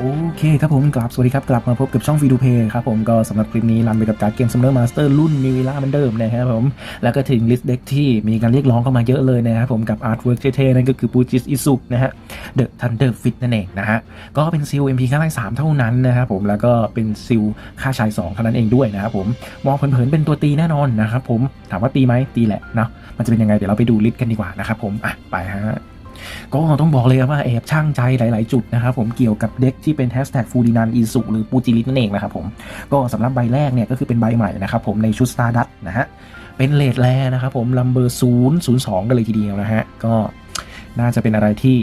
โอเคครับผมกลับสวัสดีครับ กลับมาพบกับช่องวีดูเพย์ครับผมก็สำหรับคลิปนี้รันไปกับการดเกมซัมเมอร์มาสเตอร์รุ่นมิวิล่าเหมือนเดิมนะครับผม แล้วก็ถึงลิสต์เด็กที่มีการเรียกร้องเข้ามาเยอะเลยนะครับผมกับอาร์ตเวิร์กเท่ๆ นั่นก็คือปูจิสอิสุนะฮะเดอะทันเดอร์ฟิตนั่นเองนะฮะ ก็เป็นซิล MP ค่าไล่สามเท่านั้นนะครับผมแล้วก็เป็นซิลค่าชาย2เท่านั้นเองด้วยนะครับผมมองเผินๆเป็นตัวตีแน่นอนนะครับผมถามว่าตีไหมตีแหละเนาะมันจะเป็นยังไงเดี๋ยวเราไปดูลิสต์กันดีกว่านะครับผมอะไปฮะ ก็ต้องบอกเลยว่าแอบช่างใจหลาย ๆ จุดนะครับผมเกี่ยวกับเด็กที่เป็นแฮชแท็กฟูดินันอีสุหรือปูจิลิตนั่นเองนะครับผมก็สำหรับใบแรกเนี่ยก็คือเป็นใบใหม่นะครับผมในชุด Stardust นะฮะเป็นเลดแลนะครับผมลัมเบอร์ศูนย์ศูนย์สองกันเลยทีเดียวนะฮะก็น่าจะเป็นอะไรที่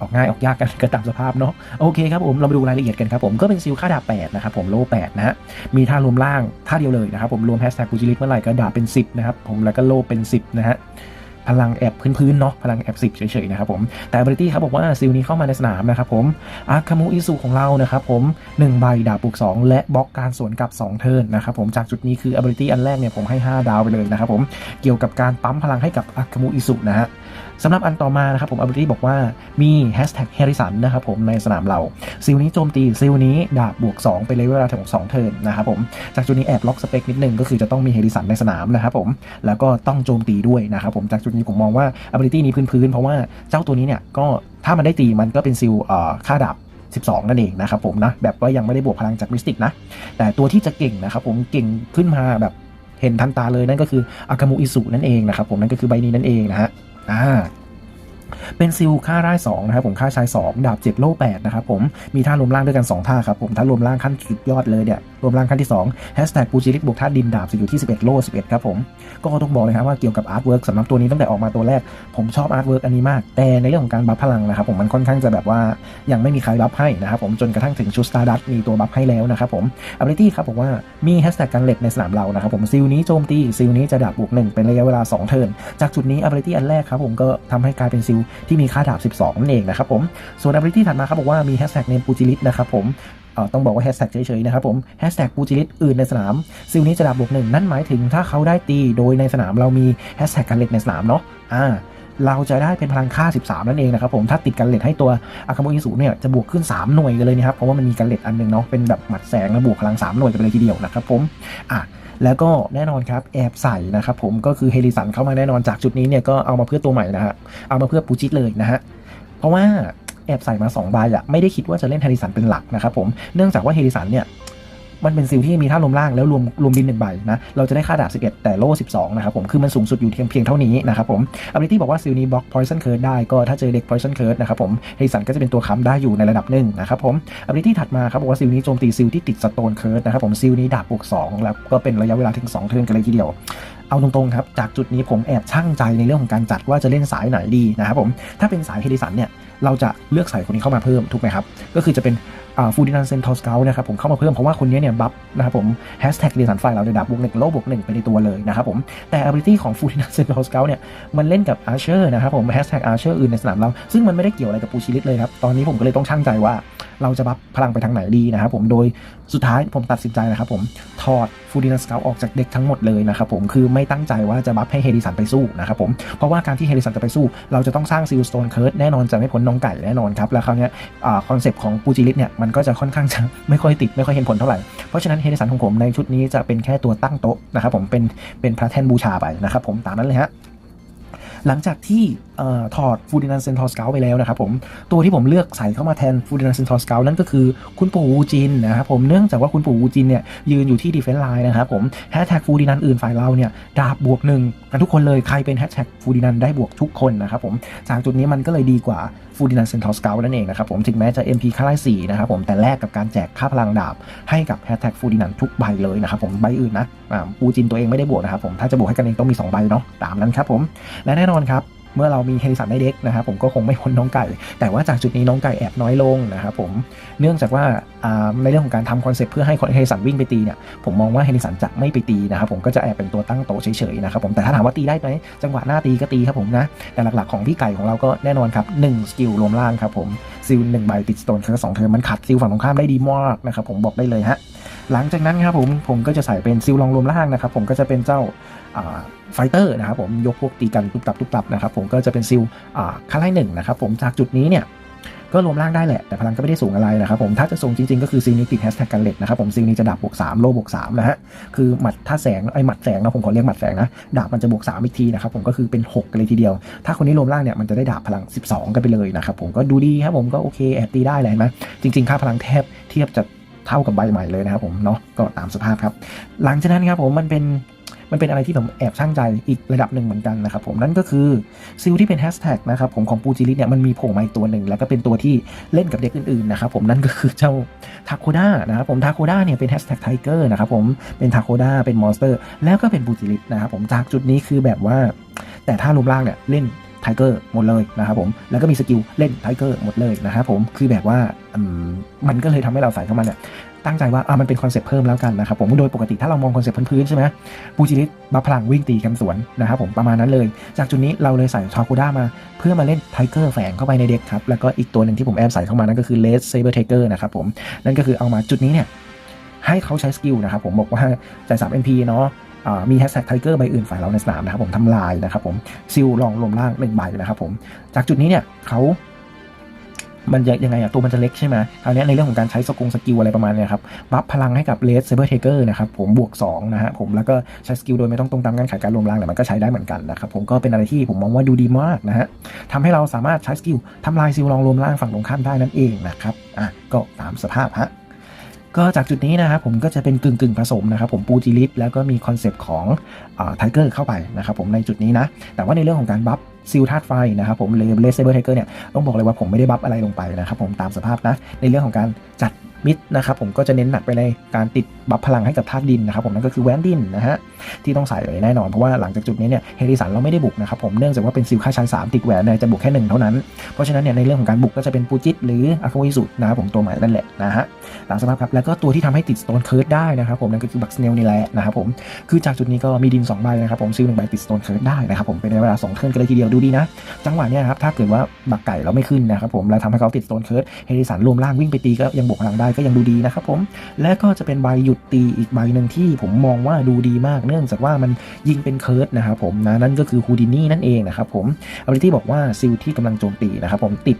ออกง่ายออกยากกันก็ตามสภาพเนาะโอเคครับผมเรามาดูรายละเอียดกันครับผมก็เป็นซิลค่าดาบ8นะครับผมโล8นะฮะมีท่ารวมล่างท่าเดียวเลยนะครับผมรวมแฮชแท็กปูจิลิตเมื่อไหร่ก็ดาบเป็น 10นะครับผมแล้วก็โลเป็น 10 นะฮะ พลังแอบพื้นๆเนาะพลังแอบสิบเฉยๆนะครับผมแต่บริตี้ครับบอกว่าซิลนี้เข้ามาในสนามนะครับผมอาคามุอิสุของเรานะครับผม1ใบดาบปลุก 2 และบล็อกการสวนกลับ 2 เทิร์นนะครับผมจากจุดนี้คือ ability อันแรกเนี่ยผมให้ 5 ดาวไปเลยนะครับผมเกี่ยวกับการปั๊มพลังให้กับอาคามุอิสุนะฮะ สำหรับอันต่อมานะครับผม ability บอกว่ามี hashtag harrison นะครับผมในสนามเราซิลนี้โจมตีซิลนี้ดาบบวก 2 ไปเลยเวลาถึง2เทิร์นนะครับผมจากจุดนี้แอบล็อกสเปคนิดนึงก็คือจะต้องมีเฮริสันในสนามนะครับผมแล้วก็ต้องโจมตีด้วยนะครับผมจากจุดนี้ผมมองว่า ability นี้พื้นๆเพราะว่าเจ้าตัวนี้เนี่ยก็ถ้ามันได้ตีมันก็เป็นซิลเอ่อค่าดาบ12 นั่นเองนะครับผมนะแบบว่ายังไม่ได้บวกพลังจากมิสติกนะ แต่ตัวที่จะเก่งนะครับผมเก่งขึ้นมาแบบเห็นทันตาเลยนั่นก็คืออากามุอิสุนั่นเองนะครับผมนั่นก็คือใบนี้นั่นเองนะฮะ อ่า เป็นซิลค่าได้2นะครับผมค่าชาย 2 ดาบ 7 โล่8นะครับผมมีท่ารวมล่างด้วยกัน 2 ท่าครับผมท่ารวมล่างขั้นสุดยอดเลยเนี่ยรวมล่างขั้นที่2แฮชแท็กปูจิลิกบวกท่าดินดาบจะอยู่ที่ 11 โล่11 ครับผม ก็ต้องบอกเลยครับว่าเกี่ยวกับอาร์ตเวิร์กสำหรับตัวนี้ตั้งแต่ออกมาตัวแรก ผมชอบอาร์ตเวิร์กอันนี้มาก แต่ในเรื่องของการบัฟพลังนะครับผมมันค่อนข้างจะแบบว่ายังไม่มีใครบัฟให้นะครับผมจนกระทั่งถึงชุดสตาร์ดัตมีตัวบัฟให้แล้วนะครับผม ability ครับบอกว่ามีแฮชแท็กกันเหล็กในสนามเรานะครับผมซิลนี้โจมตีซิลนี้จะดาบบวกหนึ่งเป็นระยะเวลา2เทิร์นจากจุดนี้ ability อันแรกครับผมก็ทำให้กลายเป็นซิลที่มีค่าดาบ 12 นั่นเองนะครับผม ส่วน ability ถัดมาครับบอกว่ามีแฮชแท็กเนมปูจิลิตนะครับผมต้องบอกว่าแฮชแท็กเฉยๆนะครับผมแฮชแท็กปูจิลิตอื่นในสนามซิลนี้จะดาบบวกหนึ่งนั่นหมายถึงถ้าเขาได้ตีโดยในสนามเรามีแฮชแท็กกันเหล็กในสนามเนาะอ่าเราจะได้เป็นพลังค่า 13 นั่นเองนะครับผม ถ้าติดกันเหล็กให้ตัวอาคาโมอิสุเนี่ยจะบวกขึ้น 3 หน่วยกันเลยนะครับ เพราะว่ามันมีกันเหล็กอันหนึงเนาะ เป็นแบบหมัดแสงแล้วบวกพลัง 3 หน่วยกันเลยทีเดียวนะครับผม อะ แล้วก็แน่นอนครับแอบใส่นะครับผมก็คือเฮลิสันเข้ามาแน่นอนจากจุดนี้เนี่ยก็เอามาเพื่อตัวใหม่นะฮะเอามาเพื่อปูจิตเลยนะฮะเพราะว่าแอบใส่มา2ใบอะไม่ได้คิดว่าจะเล่นเฮลิสันเป็นหลักนะครับผมเนื่องจากว่าเฮลิสันเนี่ย มันเป็นซิลที่มีท่าลมล่างแล้วรวมรวมดินหนึ่งใบนะเราจะได้ค่าดาบ 11 แต่โล่ 12 นะครับผมคือมันสูงสุดอยู่เพียงเพียงเท่านี้นะครับผม ability บอกว่าซิลนี้บล็อก poison curse ได้ก็ถ้าเจอเด็ก poison curse นะครับผมเฮสันก็จะเป็นตัวค้ำได้อยู่ในระดับหนึ่งนะครับผม ability ถัดมาครับบอกว่าซิลนี้โจมตีซิลที่ติด stone curse นะครับผมซิลนี้ดาบบวก2แล้วก็เป็นระยะเวลาถึง2เทิร์นกันเลยทีเดียวเอาตรงๆครับจากจุดนี้ผมแอบช่างใจในเรื่องของการจัดว่าจะเล่นสายไหนดีนะครับผมถ้าเป็นสายเฮลิสันเนี่ย เราจะเลือกใสายคนนี้เข้ามาเพิ่มถูกไหมครับ ก็คือจะเป็นฟูดินันเซนทอสเกลนะครับผมเข้ามาเพิ่มเพราะว่าคนนี้เนี่ยบัฟนะครับผมแฮชแท็กเรียนสันไฟเราได้ดับบวกหนึ่งโลบวกหนึ่งไปในตัวเลยนะครับผมแต่ ability ของฟูดินันเซนทอสเกลเนี่ยมันเล่นกับอาร์เชอร์นะครับผมแฮชแท็กอาร์เชอร์อื่นในสนามเรา ซึ่งมันไม่ได้เกี่ยวอะไรกับปูชิลิตเลยครับ ตอนนี้ผมก็เลยต้องช่างใจว่าเราจะบัฟพลังไปทางไหนดีนะครับผมโดยสุดท้ายผมตัดสินใจนะครับผมถอดฟูดินันสเกลออกจากเด็กทั้งหมดเลยนะครับผมคือไม่ตั้งใจว่าจะบัฟให้เฮดิสันไปสู้นะครับผมเพราะว่าการที่เฮดิสันจะไปสู้ เราจะต้องสร้างซิลสโตนเคิร์ดแน่นอนจะไม่พ้นน้องไก่แน่นอนครับ แล้วคราวเนี้ยคอนเซปต์ของปูจิลิตเนี่ยมันก็จะค่อนข้างจะไม่ค่อยติดไม่ค่อยเห็นผลเท่าไหร่ เพราะฉะนั้นเฮดิสันของผมในชุดนี้จะเป็นแค่ตัวตั้งโต๊ะนะครับผมเป็นเป็นพระแท่นบูชาไปนะครับผมตามนั้นเลยฮะหลังจากที่อถอดฟูดินันเซนทอสเกลไปแล้วนะครับผมตัวที่ผมเลือกใส่เข้ามาแทนฟูดินันเซนทอสเกลนั่นก็คือคุณปู่วูจินนะครับผมเนื่องจากว่าคุณปู่วูจินเนี่ยยืนอยู่ที่ดีเฟน s ์ไลน์นะครับผมแฮชแท็กฟูดินันอื่นฝ่ายเราเนี่ยดาบบวกหนึ่งกันทุกคนเลยใครเป็นแฮชแท็กฟูดินันได้บวกทุกคนนะครับผมจากจุดนี้มันก็เลยดีกว่า ฟูดินันเซนทอสเกลนั่นเองนะครับผมถึงแม้จะ MP ค่าไล่สี่นะครับผมแต่แลกกับการแจกค่าพลังดาบ ให้กับแฮชแท็กฟูดินันทุกใบเลยนะครับผมใบอื่นนะปูจินตัวเองไม่ได้บวกนะครับผมถ้าจะบวกให้กันเองต้องมีสองใบเนาะตามนั้นครับผมและแน่นอนครับ เมื่อเรามีเฮลิสันในเด็กนะครับผมก็คงไม่พ้นน้องไก่ แต่ว่าจากจุดนี้น้องไก่แอบน้อยลงนะครับผมเนื่องจากว่าในเรื่องของการทำคอนเซปต์เพื่อให้เฮลิสันวิ่งไปตีเนี่ยผมมองว่าเฮลิสันจะไม่ไปตีนะครับผมก็จะแอบเป็นตัวตั้งโตะเฉยๆนะครับผมแต่ถ้าถามว่าตีได้ไหมจังหวะหน้าตีก็ตีครับผมนะแต่หลักๆของพี่ไก่ของเราก็แน่นอนครับ1สกิลรวมล่างครับผมซิลหนึ่งใบติดสโตนคือสองเทอมมันขัดซิลฝั่งตรงข้ามได้ดีมากนะครับผมบอกได้เลยฮะ หลังจากนั้นครับผมผมก็จะใส่เป็นซิลลองรวมล่างนะครับ ผมก็จะเป็นเจ้าไฟเตอร์นะครับผมยกพวกตีกันตุบตับตุบตับนะครับผมก็จะเป็นซิลอ่าค่าไล่หนึ่งนะครับผมจากจุดนี้เนี่ยก็รวมร่างได้แหละ แต่พลังก็ไม่ได้สูงอะไรนะครับผมถ้าจะสูงจริงๆ ก็คือซิลนี้ติดแฮชแท็กกันเหล็กนะครับผมซิลนี้จะดาบบวก3โลบวก3นะฮะคือหมัดท่าแสงไอหมัดแสงนะผมขอเรียกหมัดแสงนะดาบมันจะบวก3อีกทีนะครับผมก็คือเป็น 6 กันเลยทีเดียว ถ้าคนนี้รวมร่างเนี่ยมันจะได้ดาบพลัง 12 กันไปเลยนะครับผมก็ดูดีครับผมก็โอเคแอบตีได้เลยนไหมจริงๆ ค่าพลังแทบเทียบจะ เท่ากับใบใหม่เลยนะครับผมเนาะก็ตามสภาพครับ หลังจากนั้นครับผมมันเป็นมันเป็นอะไรที่ผมแอบช่างใจอีกระดับหนึ่งเหมือนกันนะครับผมนั่นก็คือซิลที่เป็นแฮชแท็กนะครับผมของปูจิริเนี่ยมันมีโผล่มาอีกตัวหนึ่งแล้วก็เป็นตัวที่เล่นกับเด็กอื่นๆนะครับผมนั่นก็คือเจ้าทาโคด้านะครับผมทาโคด้าเนี่ยเป็นแฮชแท็กไทเกอร์นะครับผมเป็นทาโคด้าเป็นมอนสเตอร์แล้วก็เป็นปูจิรินะครับผมจากจุดนี้คือแบบว่าแต่ถ้ารวมร่างเนี่ยเล่น ไทเกอร์หมดเลยนะครับผมแล้วก็มีสกิลเล่นไทเกอร์หมดเลยนะครับผมคือแบบว่ามมันก็เลยทำให้เราใส่เข้ามาเนี่ยตั้งใจว่าอะมันเป็นคอนเซปต์เพิ่มแล้วกันนะครับผมโดยปกติถ้าเรามองคอนเซปต์พื้นๆใช่ไหมปูจิริบัฟพลังวิ่งตีกันสวนนะครับผมประมาณนั้นเลย จากจุดนี้เราเลยใส่ทาโคด้ามา เพื่อมาเล่นไทเกอร์แฝงเข้าไปในเด็กครับ แล้วก็อีกตัวหนึ่งที่ผมแอบใส่เข้ามานั่นก็คือเลสเซเบอร์ไทเกอร์นะครับผมนั่นก็คือเอามาจุดนี้เนี่ยให้เขาใช้สกิลนะครับผมบอกว่าจ่าย3 NP เนาะอ่า มีแฮชแท็กไทเกอร์ใบอื่นฝ่ายเราในสนามนะครับผมทำลายนะครับผมซิลลองรวมล่างหนึ่งใบนะครับผมจากจุดนี้เนี่ยเขามันจะยังไงอะตัวมันจะเล็กใช่ไหมคราวนี้ในเรื่องของการใช้สกงสกิลอะไรประมาณเนี้ยครับ บัฟพลังให้กับเลสเซเบอร์เทเกอร์นะครับผมบวก2นะฮะผมแล้วก็ใช้สกิลโดยไม่ต้องตรงตามเงื่อนไขการรวมล่างแต่มันก็ใช้ได้เหมือนกันนะครับผมก็เป็นอะไรที่ผมมองว่าดูดีมากนะฮะทำให้เราสามารถใช้สกิลทำลายซิลลองรวมล่างฝั่งตรงข้ามได้นั่นเองนะครับอะก็ตามสภาพฮะ ก็จากจุดนี้นะครับผมก็จะเป็นกึ่งกึ่งๆผสมนะครับผมปูจิลิฟแล้วก็มีคอนเซปต์ของไทเกอร์เข้าไปนะครับผมในจุดนี้นะ แต่ว่าในเรื่องของการบัฟซิลธาตุไฟนะครับผมเลเลสเซเบอร์ไทเกอร์เนี่ยต้องบอกเลยว่าผมไม่ได้บัฟอะไรลงไปนะครับผมตามสภาพนะในเรื่องของการจัด มิดนะครับผมก็จะเน้นหนักไปในการติดบัฟพลังให้กับธาตุดินนะครับผมนั่นก็คือแวนดินนะฮะที่ต้องใส่เลยแน่นอนเพราะว่าหลังจากจุดนี้เนี่ยเฮริสันเราไม่ได้บุกนะครับผมเนื่องจากว่าเป็นซิลค่าใช้สามติดแหวนเนี่ยจะบุกแค่หนึ่งเท่านั้น เพราะฉะนั้นเนี่ยในเรื่องของการบุกก็จะเป็นปูจิตหรืออาคาวิสุนะครับผมตัวใหม่นั่นแหละนะฮะตามสภาพครับแล้วก็ตัวที่ทำให้ติดสโตนเคิร์ดได้นะครับผมนั่นก็คือบักสเนลนี่แหละนะครับผมคือจากจุดนี้ก็มีดิน2ใบนะครับผมซิลหนึ่งใบติดสโตนเคิร์ดได้นะครับผมเป็นเวลา2เทิร์นกันเลยทีเดียวดูดีนะจังหวะเนี้ยครับถ้าเกิดว่าบักไก่เราไม่ขึ้นนะครับผมแล้วทำให้เขาติดสโตนเคิร์ดเฮริสันรวมล่างวิ่งไปตีก็ยังบวกพลังได้ก็ยังดูดีนะครับผม และก็จะเป็นใบหยุดตีอีกใบหนึ่งที่ผมมองว่าดูดีมากเนื่องจากว่ามันยิงเป็นเคิร์ดนะครับผมนะนั่นก็คือฮูดินี่นั่นเองนะครับผมอ b i l i t y บอกว่าซิลที่กำลังโจมตีนะครับผมติด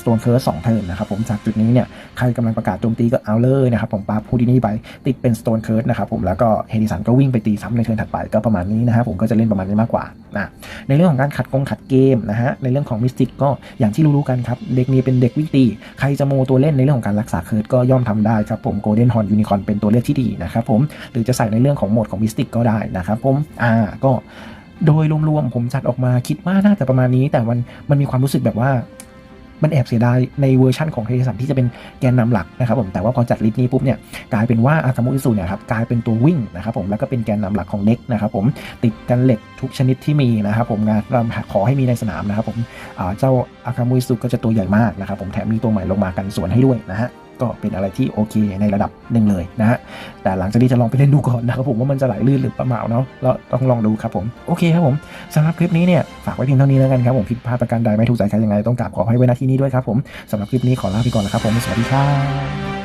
สโตนเคิร์สองเทิร์นนะครับผมจากจุดนี้เนี่ยใครกำลังประกาศโจมตีก็เอาเลยนะครับผมปาฮูดินี่ไปติดเป็นสโตนเคิร์สนะครับผมแล้วก็เฮดิสันก็วิ่งไปตีซ้ำในเทิร์นถัดไปก็ประมาณนี้นะครับผมก็จะเล่นประมาณนี้มากกว่านะในเรื่องของการขัดกงขัดเกมนะฮะในเรื่องของมิสติกก็อย่างที่รู้ๆกันครับเด็กนี้เป็นเด็กวิ่งตีใครจะโมตัวเล่นในเรื่องของการรักษาเคิร์ดก็ย่อมทำได้ครับผมโกลเด้นฮอนยูนิคอนเป็นตัวเลือกที่ดีนะครับผมหรือจะใส่ในเรื่องของโหมดของมิสติกก็ได้นะครับผมอ่าก็โดยรวมๆผมจัดออกมาคิดว่าน่าจะประมาณนี้ แต่มันมันมีความรู้สึกแบบว่า มันแอบเสียดายในเวอร์ชั่นของเทเลสันที่จะเป็นแกนนำหลักนะครับผมแต่ว่าพอจัดลิสต์นี้ปุ๊บเนี่ยกลายเป็นว่าอากามุอิสุเนี่ยครับกลายเป็นตัววิ่งนะครับผมแล้วก็เป็นแกนนำหลักของเด็กนะครับผมติดกันเหล็กทุกชนิดที่มีนะครับผมงานเราขอให้มีในสนามนะครับผมเจ้าอากามุอิสุก็จะตัวใหญ่มากนะครับผมแถมมีตัวใหม่ลงมากันสวนให้ด้วยนะฮะ ก็เป็นอะไรที่โอเคในระดับหนึ่งเลยนะฮะแต่หลังจากนี้จะลองไปเล่นดูก่อนนะครับผมว่ามันจะไหลลื่นหรือเปล่าเนาะเราต้องลองดูครับผมโอเคครับผมสำหรับคลิปนี้เนี่ยฝากไว้เพียงเท่านี้แล้วกันครับผมผิดพลาดประการใดไม่ถูกใจใครยังไงต้องกราบขอให้ไว้หน้าที่นี้ด้วยครับผมสำหรับคลิปนี้ขอลาไปก่อนแล้วครับผมสวัสดีครับ